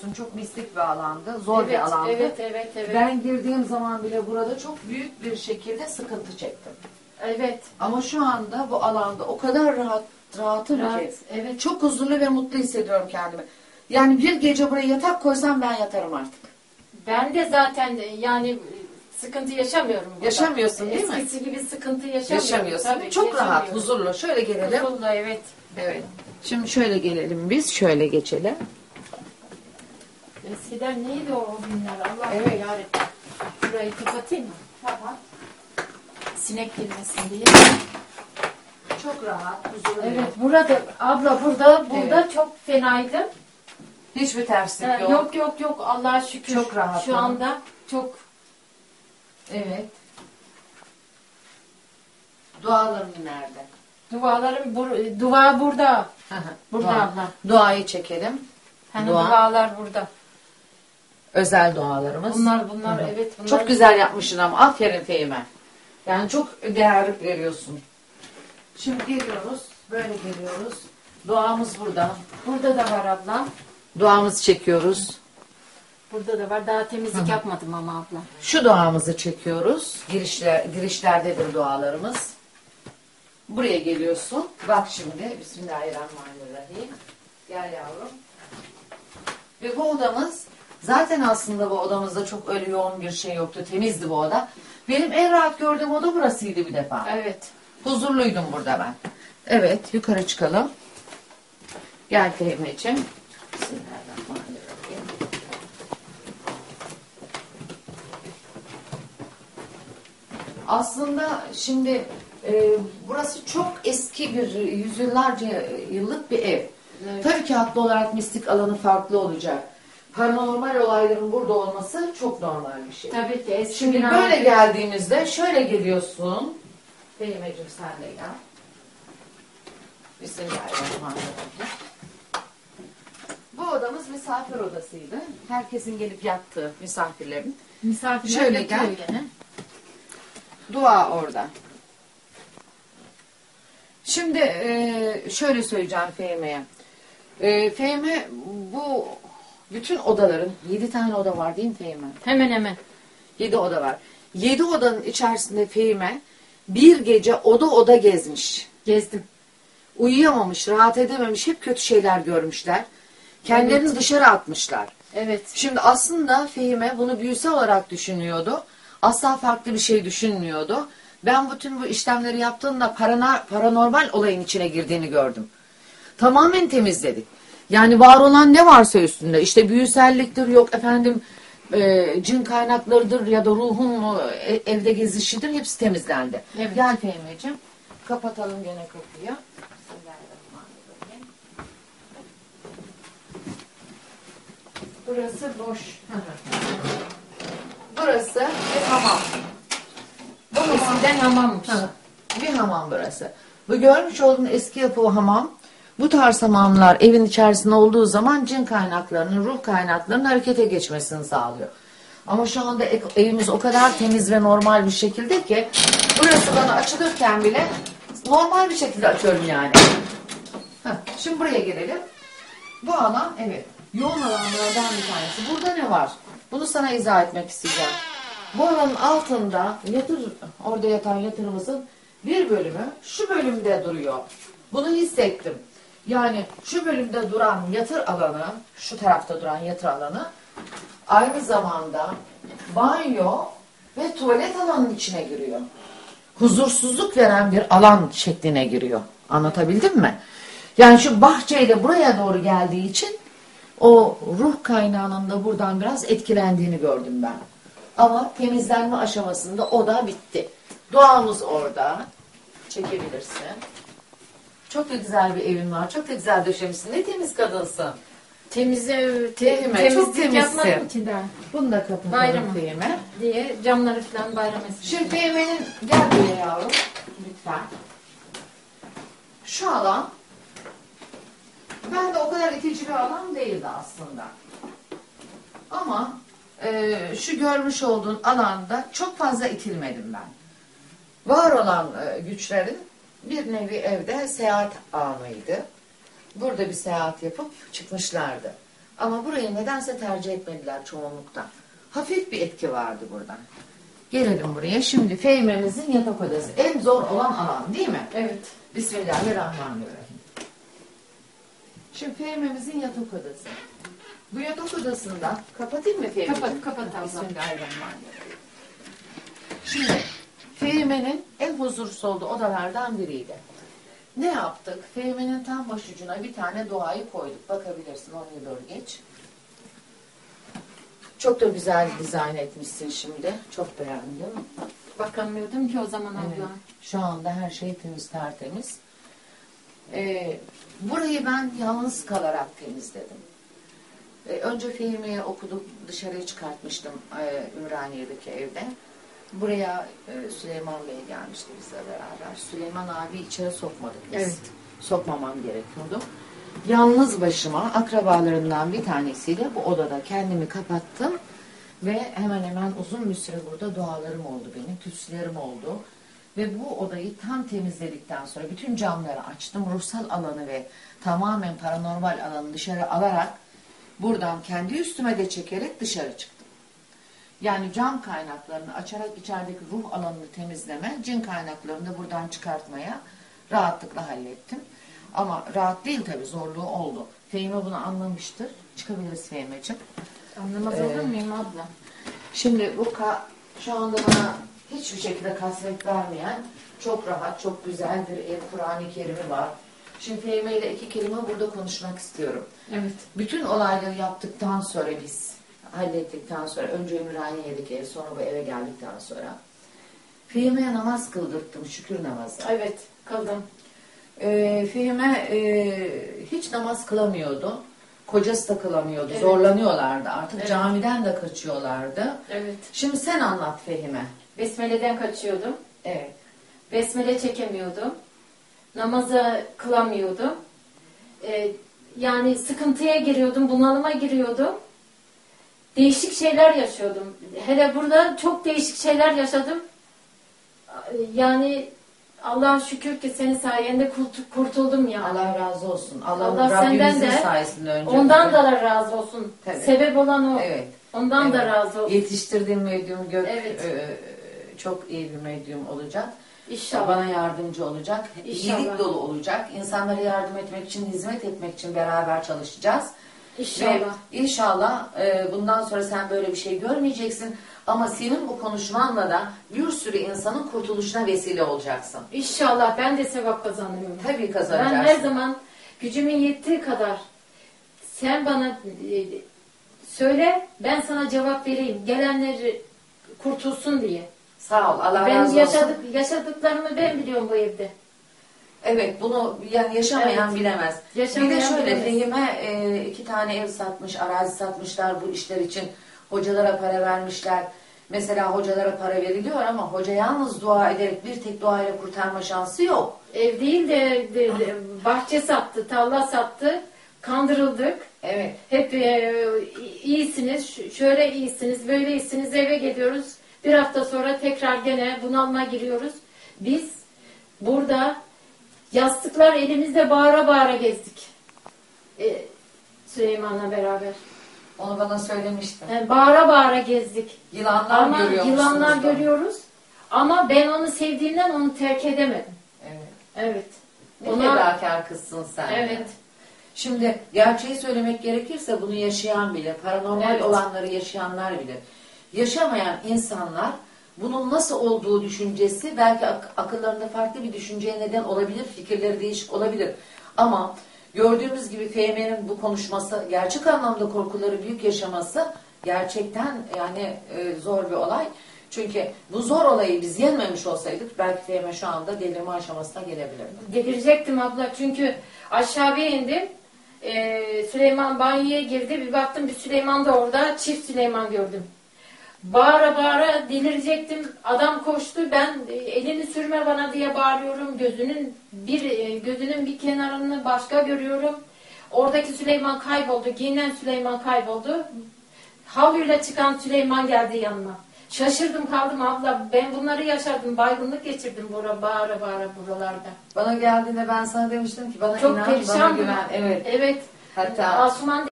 biliyorsun çok mistik bir alandı. Zor bir evet, alandı. evet, evet, evet. Ben girdiğim zaman bile burada çok büyük bir şekilde sıkıntı çektim. Evet. Ama şu anda bu alanda o kadar rahat rahatım Rahat, ki. evet. Çok huzurlu ve mutlu hissediyorum kendimi. Yani bir gece buraya yatak koysam ben yatarım artık. Ben de zaten yani sıkıntı yaşamıyorum. burada. Yaşamıyorsun değil mi? Eskisi gibi sıkıntı yaşamıyorum. Yaşamıyorsun. Tabii, çok rahat, huzurlu. Şöyle gelelim. Huzurlu, evet. Evet. Şimdi şöyle gelelim biz. Şöyle geçelim. Eskiden neydi o günler? Allah Evet. yarabbim. Şurayı kapatayım mı? Kapat. Sinek girmesin diye. Çok rahat, huzurlu. Evet burada abla burada burada Evet. çok fenaydım. Hiçbir terslik yok. Yok yok yok Allah'a şükür. Çok rahatım. Şu anda çok Evet. Duaların nerede? dualarım bur- dua burada. Burada abla. Duayı çekelim. Hani Dua. dualar burada. Özel dualarımız. Bunlar bunlar Hı hı. evet bunlar. Çok güzel yapmışsın ama aferin Fehime. Yani çok değer veriyorsun. Şimdi geliyoruz. Böyle geliyoruz. Duamız burada. Burada da var abla. Duamızı çekiyoruz. Burada da var. Daha temizlik yapmadım ama abla. Şu duamızı çekiyoruz. Girişler, girişlerdedir dualarımız. Buraya geliyorsun. Bak şimdi. Bismillahirrahmanirrahim. Gel yavrum. Ve bu odamız zaten aslında bu odamızda çok öyle yoğun bir şey yoktu. Temizdi bu oda. Benim en rahat gördüğüm oda burasıydı bir defa. Evet. Huzurluydum burada ben. Evet yukarı çıkalım. Gel Fehmi'ciğim. Bismillahirrahmanirrahim. Aslında şimdi e, burası çok eski bir yüzyıllarca yıllık bir ev. Evet. Tabii ki haklı olarak mistik alanı farklı olacak. Paranormal olayların burada olması çok normal bir şey. Tabii ki eski Şimdi bina- böyle geldiğimizde şöyle geliyorsun. Fehimeciğim sen de gel. Bismillahirrahmanirrahim. Bu odamız misafir odasıydı. Herkesin gelip yattığı misafirlerin. misafirler Şöyle gel. gene. Dua orada. Şimdi e, şöyle söyleyeceğim Fehmi'ye. E, bu bütün odaların, yedi tane oda var değil mi Fehmi? Hemen hemen. Yedi oda var. Yedi odanın içerisinde Fehime bir gece oda oda gezmiş. Gezdim. Uyuyamamış, rahat edememiş, hep kötü şeyler görmüşler. Kendilerini dışarı atmışlar. Evet. Şimdi aslında Fehime bunu büyüsel olarak düşünüyordu. Asla farklı bir şey düşünmüyordu. Ben bütün bu işlemleri yaptığımda parana, paranormal olayın içine girdiğini gördüm. Tamamen temizledik. Yani var olan ne varsa üstünde işte büyüselliktir yok efendim e, cin kaynaklarıdır ya da ruhun e, evde gezişidir hepsi temizlendi. Evet. Gel Fehmi'ciğim kapatalım gene kapıyı. Burası boş. Burası bir hamam. Bu eskiden hamammış. Bir hamam burası. Bu görmüş olduğun eski yapı hamam. Bu tarz hamamlar evin içerisinde olduğu zaman cin kaynaklarının, ruh kaynaklarının harekete geçmesini sağlıyor. Ama şu anda evimiz o kadar temiz ve normal bir şekilde ki burası bana açılırken bile normal bir şekilde açıyorum yani. Heh, şimdi buraya gelelim. Bu alan evet yoğun alanlardan bir tanesi. Burada ne var? Bunu sana izah etmek isteyeceğim. Bu alanın altında yatır, orada yatan yatırımızın bir bölümü şu bölümde duruyor. Bunu hissettim. Yani şu bölümde duran yatır alanı, şu tarafta duran yatır alanı aynı zamanda banyo ve tuvalet alanının içine giriyor. Huzursuzluk veren bir alan şekline giriyor. Anlatabildim mi? Yani şu bahçeyle buraya doğru geldiği için o ruh kaynağının da buradan biraz etkilendiğini gördüm ben. Ama temizlenme aşamasında o da bitti. Doğamız orada. Çekebilirsin. Çok da güzel bir evin var. Çok da güzel döşemişsin. Ne temiz kadınsın. Temize, te, Tehime, çok temizlik yapmadım temizsin. ki daha. Bunu da kapatalım Bayramı. Fehime. Diye camları falan bayram etsin. Şimdi Fehime'nin gel buraya yavrum. Lütfen. Şu alan ben de o kadar itici bir alan değildi aslında. Ama e, şu görmüş olduğun alanda çok fazla itilmedim ben. Var olan e, güçlerin bir nevi evde seyahat anıydı. Burada bir seyahat yapıp çıkmışlardı. Ama burayı nedense tercih etmediler çoğunlukta. Hafif bir etki vardı burada. Gelelim buraya. Şimdi Fehmi'mizin yatak odası. En zor olan alan değil mi? Evet. Bismillahirrahmanirrahim. Şimdi Fehmi'mizin yatak odası. Bu yatak odasında kapatayım mı Fehmi? Kapat, kapat abla. Bismillahirrahmanirrahim. Şimdi Fehmi'nin en huzursuz olduğu odalardan biriydi. Ne yaptık? Fehmi'nin tam başucuna bir tane doğayı koyduk. Bakabilirsin oraya doğru geç. Çok da güzel dizayn etmişsin şimdi. Çok beğendim? Bakamıyordum ki o zaman abla. Evet. Şu anda her şey temiz tertemiz. Ee, burayı ben yalnız kalarak temizledim. Ee, önce Fehmi'ye okuduk, dışarıya çıkartmıştım e, Ümraniye'deki evde. Buraya e, Süleyman Bey gelmişti bizle beraber. Süleyman abi içeri sokmadık biz. Evet. Sokmamam gerekiyordu. Yalnız başıma akrabalarımdan bir tanesiyle bu odada kendimi kapattım. Ve hemen hemen uzun bir süre burada dualarım oldu benim, küslerim oldu. Ve bu odayı tam temizledikten sonra bütün camları açtım. Ruhsal alanı ve tamamen paranormal alanı dışarı alarak buradan kendi üstüme de çekerek dışarı çıktım. Yani cam kaynaklarını açarak içerideki ruh alanını temizleme, cin kaynaklarını da buradan çıkartmaya rahatlıkla hallettim. Ama rahat değil tabii zorluğu oldu. Fehime bunu anlamıştır. Çıkabiliriz Fehimeciğim. Anlamaz Ee, olur muyum abla? Şimdi bu ka şu anda bana hiçbir şekilde kasvet vermeyen çok rahat, çok güzel bir ev Kur'an-ı Kerim'i var. Şimdi Fehime ile iki kelime burada konuşmak istiyorum. Evet. Bütün olayları yaptıktan sonra biz hallettikten sonra önce Ümraniye'deki ev sonra bu eve geldikten sonra Fehime'ye namaz kıldırttım şükür namazı. Evet. Kaldım. Ee, Fehime e, hiç namaz kılamıyordu. Kocası da kılamıyordu. Evet. Zorlanıyorlardı artık. Evet. Camiden de kaçıyorlardı. Evet. Şimdi sen anlat Fehime. Besmele'den kaçıyordum. Evet. Besmele çekemiyordum. Namaza kılamıyordum. Ee, yani sıkıntıya giriyordum, bunalıma giriyordum. Değişik şeyler yaşıyordum. Hele burada çok değişik şeyler yaşadım. Yani Allah'a şükür ki senin sayende kurt- kurtuldum ya. Allah razı olsun. Allah, Allah senden de, sayesinde önce. Ondan da razı olsun. Tabii. Sebep olan o. Evet. Ondan da Evet. razı olsun. Yetiştirdiğim medyum Gök Evet. e, çok iyi bir medyum olacak. İnşallah. Bana yardımcı olacak. İnşallah. iyilik dolu olacak. İnsanlara yardım etmek için, hizmet etmek için beraber çalışacağız. Ve İnşallah. inşallah e, bundan sonra sen böyle bir şey görmeyeceksin. Ama senin bu konuşmanla da bir sürü insanın kurtuluşuna vesile olacaksın. İnşallah ben de sevap kazanıyorum. Tabii Ben kazanacaksın. her zaman gücümün yettiği kadar sen bana e, söyle ben sana cevap vereyim. Gelenler kurtulsun diye. Sağ ol. Allah ben razı olsun. yaşadık, yaşadıklarımı ben biliyorum bu evde. Evet bunu yani yaşamayan Evet. bilemez. Yaşamayan bir de şöyle bilemez. Fehime e, iki tane ev satmış, arazi satmışlar bu işler için. Hocalara para vermişler. Mesela hocalara para veriliyor ama hoca yalnız dua ederek bir tek duayla kurtarma şansı yok. Ev değil de, de- de bahçe sattı, tarla sattı. Kandırıldık. Evet. Hep e, iyisiniz, şöyle iyisiniz, böyle iyisiniz eve geliyoruz. Bir hafta sonra tekrar gene bunalma giriyoruz. Biz burada yastıklar elimizde bağıra bağıra gezdik. E, Süleyman'la beraber. Onu bana söylemiştin. Yani bağıra bağıra gezdik. Yılanlar Ama görüyor yılanlar da? görüyoruz. Ama ben onu sevdiğimden onu terk edemedim. Evet. Evet. Ne Ona- fedakar kızsın sen. Evet. Şimdi gerçeği söylemek gerekirse bunu yaşayan bilir. Paranormal Evet. olanları yaşayanlar bilir. Yaşamayan insanlar bunun nasıl olduğu düşüncesi belki ak- akıllarında farklı bir düşünceye neden olabilir. Fikirleri değişik olabilir. Ama gördüğümüz gibi Fehmi'nin bu konuşması, gerçek anlamda korkuları büyük yaşaması gerçekten yani e, zor bir olay. Çünkü bu zor olayı biz yenmemiş olsaydık belki Fehmi şu anda delirme aşamasına gelebilirdi. Delirecektim abla çünkü aşağı bir indim. Ee, Süleyman banyoya girdi. Bir baktım bir Süleyman da orada. Çift Süleyman gördüm. Bağıra bağıra delirecektim. Adam koştu. Ben e, elini sürme bana diye bağırıyorum. Gözünün bir e, gözünün bir kenarını başka görüyorum. Oradaki Süleyman kayboldu. Giyinen Süleyman kayboldu. Havluyla çıkan Süleyman geldi yanıma. Şaşırdım kaldım abla. Ben bunları yaşadım. Baygınlık geçirdim bura, bağıra bağıra buralarda. Bana geldiğinde ben sana demiştim ki bana Çok inan, bana perişandım. güven. Evet. Evet. Hatta Asuman